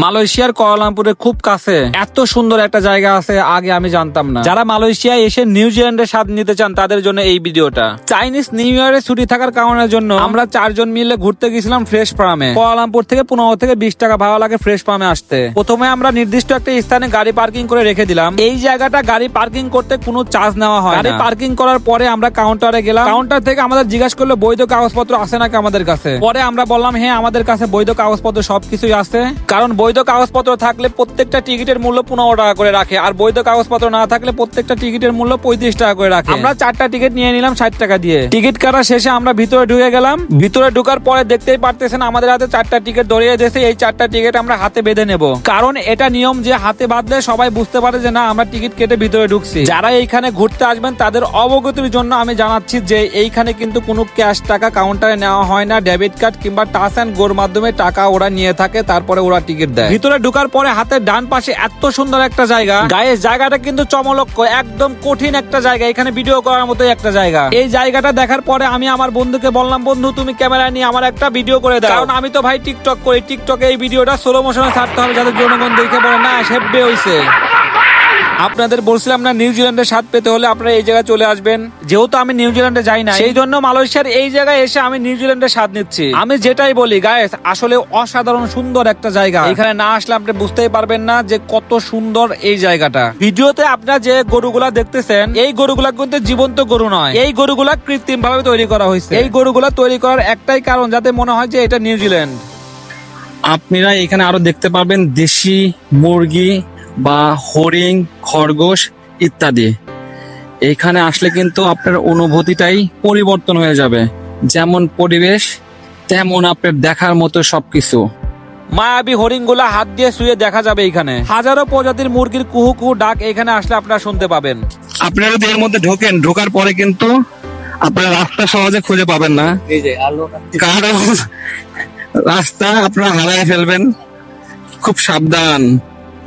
মালয়েশিয়ার কুয়ালালামপুরের খুব কাছে। এত সুন্দর একটা জায়গা আছে, আগে আমি জানতাম না। যারা মালয়েশিয়ায় এসে নিউজিল্যান্ডের স্বাদ নিতে চান, তাদের জন্য এই ভিডিওটা। চাইনিজ নিউ ইয়ারে ছুটি থাকার কারণের জন্য আমরা চারজন মিলে ঘুরতে গেছিলাম ফ্রেশ ফার্মে। কুয়ালালামপুর থেকে পনেরো থেকে বিশ টাকা ভাড়া লাগে ফ্রেশ ফার্মে আসতে। প্রথমে আমরা নির্দিষ্ট একটা স্থানে গাড়ি পার্কিং করে রেখে দিলাম। এই জায়গাটা গাড়ি পার্কিং করতে কোনো চার্জ নেওয়া হয় গাড়ি পার্কিং করার পরে আমরা কাউন্টারে গেলাম। কাউন্টার থেকে আমাদের জিজ্ঞাসা করল, বৈধ কাগজপত্র আছে নাকি আমাদের কাছে? পরে আমরা বললাম হ্যাঁ আমাদের কাছে বৈধ কাগজপত্র সবকিছুই আছে। কারণ বৈধ কাগজপত্র থাকলে প্রত্যেকটা টিকিটের মূল্য পনেরো টাকা করে রাখে। আর বৈধ কাগজপত্র না থাকলে প্রত্যেকটা টিকিটের মূল্য পঁয়ত্রিশ টাকা করে রাখে। আমরা চারটা টিকিট নিয়ে নিলাম ষাট টাকা দিয়ে। টিকিট কাটা শেষে আমরা ভিতরে ঢুকে গেলাম। ভিতরে ঢুকার পরে দেখতেই পারতেছেন আমাদের হাতে চারটা টিকিট ধরিয়ে দিয়েছে। এই চারটা টিকিট আমরা হাতে বেঁধে নেব। কারণ এটা নিয়ম যে হাতে বাঁধলে সবাই বুঝতে পারে যে না আমরা টিকিট কেটে ভিতরে ঢুকছি। যারা এইখানে ঘুরতে আসবেন তাদের অবগতির জন্য আমি জানাচ্ছি যে এইখানে কিন্তু কোনো ক্যাশ টাকা কাউন্টারে নেওয়া হয় না। ডেবিট কার্ড কিংবা টাচ অ্যান্ড গোর মাধ্যমে টাকা ওরা নিয়ে থাকে তারপরে ওরা টিকিট দেয়। ভিতরে ঢুকার পরে হাতের ডান পাশে এত সুন্দর একটা জায়গা। গায়ে জায়গাটা কিন্তু চমলক্ষ একদম কঠিন একটা জায়গা। এখানে ভিডিও করার মতোই একটা জায়গা। এই জায়গাটা দেখার পরে আমি আমার বন্ধুকে বললাম, বন্ধু, তুমি ক্যামেরা নিয়ে আমার একটা ভিডিও করে দাও। কারণ আমি তো ভাই টিকটক করি। টিকটকে এই ভিডিওটা স্লো মোশনে ছাড়তে হবে যাতে জনগণ দেখে বলে, না হেব্বে হইছে আপনাদের বলছিলাম না নিউজিল্যান্ডের স্বাদ পেতে হলে আপনারা এই জায়গায় চলে আসবেন। যেহেতু আমি নিউজিল্যান্ডে যাই না সেই জন্য মালয়েশিয়ার এই জায়গায় এসে আমি নিউজিল্যান্ডের স্বাদ নিচ্ছি। আমি যেটাই বলি গায়েস আসলে অসাধারণ সুন্দর একটা জায়গা। এখানে না আসলে আপনি বুঝতেই পারবেন না যে কত সুন্দর এই জায়গাটা। ভিডিওতে আপনারা যে গরুগুলা দেখতেছেন এই গরুগুলা কিন্তু জীবন্ত গরু নয়। এই গরুগুলা কৃত্রিম ভাবে তৈরি করা হয়েছে। এই গরুগুলা তৈরি করার একটাই কারণ যাতে মনে হয় যে এটা নিউজিল্যান্ড আপনারা এখানে আরও দেখতে পাবেন দেশি মুরগি বা হরিণ খরগোশ ইত্যাদি। এখানে আসলে কিন্তু আপনার অনুভূতিটাই পরিবর্তন হয়ে যাবে। যেমন পরিবেশ তেমন আপনার দেখার মতো সবকিছু। মায়াবী হরিণগুলা হাত দিয়ে শুয়ে দেখা যাবে এখানে। হাজারো প্রজাতির মুরগির কুহু কুহু ডাক এখানে আসলে আপনারা শুনতে পাবেন। আপনারা যদি এর মধ্যে ঢোকেন ঢোকার পরে কিন্তু আপনারা রাস্তা সহজে খুঁজে পাবেন না। কারণ রাস্তা আপনারা হারায় ফেলবেন। খুব সাবধান।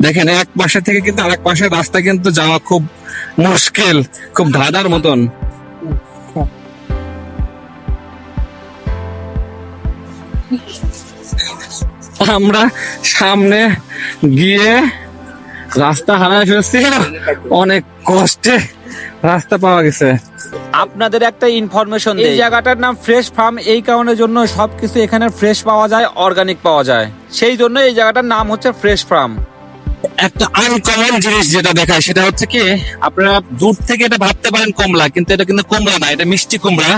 দেখেন এক পাশে থেকে কিন্তু আরেক পাশের রাস্তা কিন্তু যাওয়া খুব মুশকিল খুব ধাঁধার মতন। আমরা সামনে গিয়ে রাস্তা হারায় ফেলছি অনেক কষ্টে রাস্তা পাওয়া গেছে। আপনাদের একটা ইনফরমেশন এই জায়গাটার নাম ফ্রেশ ফার্ম এই কারণের জন্য সবকিছু এখানে ফ্রেশ পাওয়া যায় অর্গানিক পাওয়া যায়। সেই জন্য এই জায়গাটার নাম হচ্ছে ফ্রেশ ফার্ম একটা আনকমন জিনিস যেটা দেখায় সেটা হচ্ছে কি আপনারা দূর থেকে এটা ভাবতে পারেন কমলা কিন্তু এটা কিন্তু কমলা না এটা মিষ্টি কুমড়া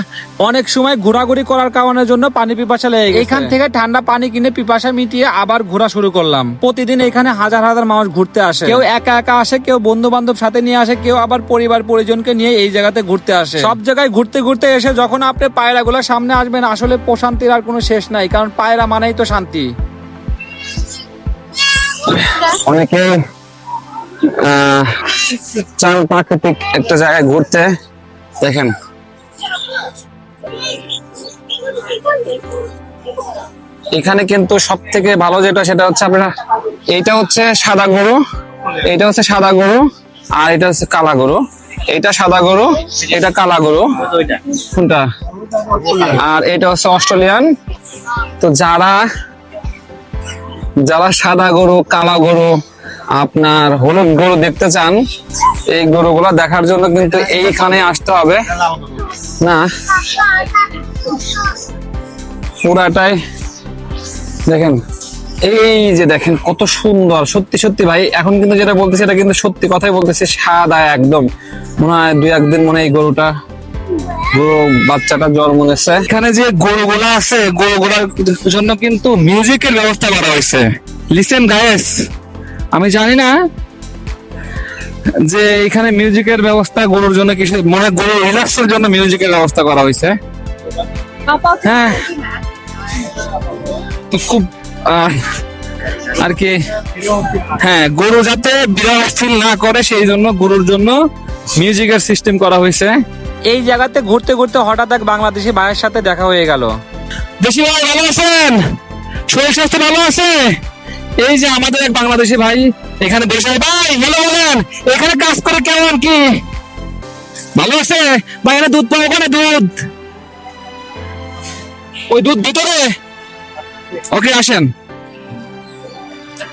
অনেক সময় ঘোরাঘুরি করার কারণের জন্য পানি পিপাসা লেগে গেছে। এখান থেকে ঠান্ডা পানি কিনে পিপাসা মিটিয়ে আবার ঘোরা শুরু করলাম। প্রতিদিন এখানে হাজার হাজার মানুষ ঘুরতে আসে। কেউ একা একা আসে কেউ বন্ধু বান্ধব সাথে নিয়ে আসে কেউ আবার পরিবার পরিজনকে নিয়ে এই জায়গাতে ঘুরতে আসে। সব জায়গায় ঘুরতে ঘুরতে এসে যখন আপনি পায়রা সামনে আসবেন আসলে প্রশান্তির আর কোনো শেষ নাই কারণ পায়রা মানেই তো শান্তি। অনেকে চান প্রাকৃতিক একটা জায়গায় ঘুরতে দেখেন। এখানে কিন্তু সব থেকে ভালো যেটা, সেটা হচ্ছে আপনারা, এইটা হচ্ছে সাদা গরু, এইটা হচ্ছে সাদা গরু, আর এটা হচ্ছে কালা গরু। এইটা সাদা গরু, এটা কালা গরু। কোনটা? আর এটা হচ্ছে অস্ট্রেলিয়ান। তো যারা যারা সাদা গরু, কালা গরু, আপনার হলুদ গরু দেখতে চান, এই গরুগুলা দেখার জন্য কিন্তু এইখানে আসতে হবে। না, পুরাটাই দেখেন, এই যে দেখেন কত সুন্দর, সত্যি সত্যি ভাই, এখন কিন্তু যেটা বলতেছে, এটা কিন্তু সত্যি কথাই বলতেছে, সাদা একদম। মনে হয় দুই, একদিন মনে এই গরুটা গরু বাচ্চাটা জন্ম নিয়েছে। এখানে যে গরুগুলা আছে গরুগুলার জন্য কিন্তু মিউজিকের ব্যবস্থা করা হয়েছে। লিসেন গায়েস আমি জানি না যে এখানে মিউজিকের ব্যবস্থা গরুর জন্য কিছু মনে হয় গরু রিল্যাক্সের জন্য মিউজিকের ব্যবস্থা করা হয়েছে। হ্যাঁ। তো খুব আহ, আর কি হ্যাঁ গরু যাতে বিরল ফিল না করে সেই জন্য গরুর জন্য মিউজিকের সিস্টেম করা হয়েছে। এই জায়গাতে ঘুরতে ঘুরতে হঠাৎ এক বাংলাদেশি ভাইয়ের সাথে দেখা হয়ে গেল। দেশি ভাই, ভালো আছেন? শরীর স্বাস্থ্য ভালো আছে? এই যে আমাদের এক বাংলাদেশি ভাই এখানে বসে ভাই ভালো বলেন, এখানে কাজ করে কেমন কি? ভালো আছে? ভাই, এখানে দুধ পাবো ওখানে দুধ? ওই দুধ ভিতরে? ওকে, আসেন।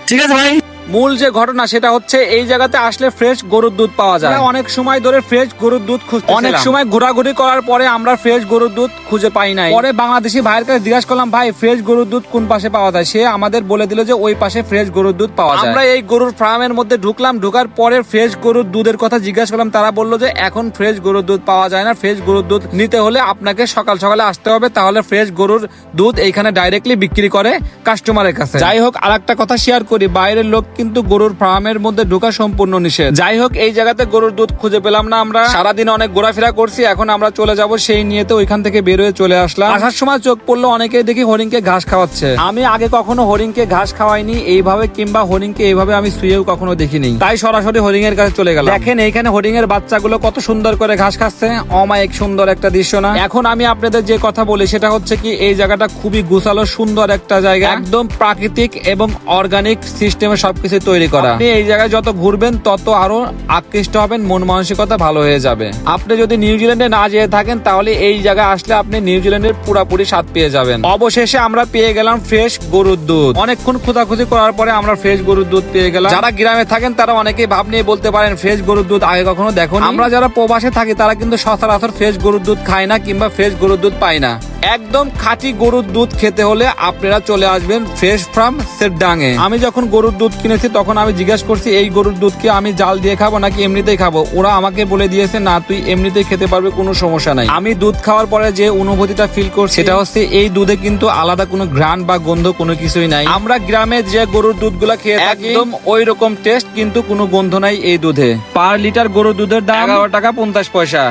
ঠিক আছে ভাই। মূল যে ঘটনা সেটা হচ্ছে এই জায়গাতে আসলে ফ্রেশ গরুর দুধ পাওয়া যায়। অনেক সময় ধরে ফ্রেশ গরুর দুধ খুঁজতে অনেক সময় ঘোরাঘুরি করার পরে আমরা ফ্রেশ গরুর দুধ খুঁজে পাই নাই। পরে বাংলাদেশি ভাইয়ের কাছে জিজ্ঞাসা করলাম ভাই ফ্রেশ গরুর দুধ কোন পাশে পাওয়া যায়? সে আমাদের বলে দিল যে ওই পাশে ফ্রেশ গরুর দুধ পাওয়া যায়। আমরা এই গরুর ফার্মের মধ্যে ঢুকলাম ঢুকার পরে ফ্রেশ গরুর দুধের কথা জিজ্ঞাসা করলাম তারা বলল যে এখন ফ্রেশ গরুর দুধ পাওয়া যায় না। ফ্রেশ গরুর দুধ নিতে হলে আপনাকে সকাল সকালে আসতে হবে তাহলে ফ্রেশ গরুর দুধ এইখানে ডাইরেক্টলি বিক্রি করে কাস্টমারের কাছে। যাই হোক আর একটা কথা শেয়ার করি। বাইরের লোক কিন্তু গরুর ফার্মের মধ্যে ঢোকা সম্পূর্ণ নিষেধ। যাই হোক, এই জায়গাতে গরুর দুধ খুঁজে পেলাম না আমরা। সারাদিন অনেক ঘোরাফেরা করছি, এখন আমরা চলে যাব সেই নিয়েতে ওইখান থেকে বের হয়ে চলে আসলাম। আসার সময় চোখ পড়ল, অনেকেই দেখি হরিণকে ঘাস খাওয়াচ্ছে। আমি আগে কখনো হরিণকে ঘাস খাওয়াইনি, এইভাবে কিংবা হরিণকে এইভাবে আমি শুয়েও কখনো দেখিনি। তাই সরাসরি হরিণের কাছে চলে গেলাম। দেখেন, এইখানে হরিণের বাচ্চাগুলো কত সুন্দর করে ঘাস খাচ্ছে। অমায়িক সুন্দর একটা দৃশ্য না? এখন আমি আপনাদের যে কথা বলি, সেটা হচ্ছে কি, এই জায়গাটা খুবই গুছালো, সুন্দর একটা জায়গা। একদম প্রাকৃতিক এবং অর্গানিক সিস্টেমে সবকিছু তৈরি করা। আপনি এই জায়গায় যত ঘুরবেন, তত আরও আকৃষ্ট হবেন, মন মানসিকতা ভালো হয়ে যাবে। আপনি যদি নিউজিল্যান্ডে না যেয়ে থাকেন, তাহলে এই জায়গায় আসলে আপনি নিউজিল্যান্ডের পুরাপুরি স্বাদ পেয়ে যাবেন। অবশেষে আমরা পেয়ে গেলাম ফ্রেশ গরুর দুধ। অনেকক্ষণ খোঁজাখুঁজি করার পরে আমরা ফ্রেশ গরুর দুধ পেয়ে গেলাম। যারা গ্রামে থাকেন, তারা অনেকেই ভাব নিয়ে বলতে পারেন, ফ্রেশ গরুর দুধ আগে কখনো দেখো আমরা যারা প্রবাসে থাকি, তারা কিন্তু সচরাচর ফ্রেশ গরুর দুধ খায় না কিংবা ফ্রেশ গরুর দুধ পায় না। একদম খাঁটি গরুর দুধ খেতে হলে আপনারা চলে আসবেন ফ্রেশ ফার্ম সেটডাঙে আমি যখন গরুর দুধ কিনেছি তখন আমি জিজ্ঞেস করছি এই গরুর দুধ কি আমি জাল দিয়ে খাব নাকি এমনিতেই খাব? ওরা আমাকে বলে দিয়েছে না তুই এমনিতেই খেতে পারবে কোনো সমস্যা নাই। আমি দুধ খাওয়ার পরে যে অনুভূতিটা ফিল করছি সেটা হচ্ছে এই দুধে কিন্তু আলাদা কোনো ঘ্রাণ বা গন্ধ কোনো কিছুই নাই। আমরা গ্রামে যে গরুর দুধ দুধগুলা খেয়ে থাকি একদম ওই রকম টেস্ট কিন্তু কোনো গন্ধ নাই এই দুধে। পার লিটার গরুর দুধের দাম এগারো টাকা পঞ্চাশ পয়সা।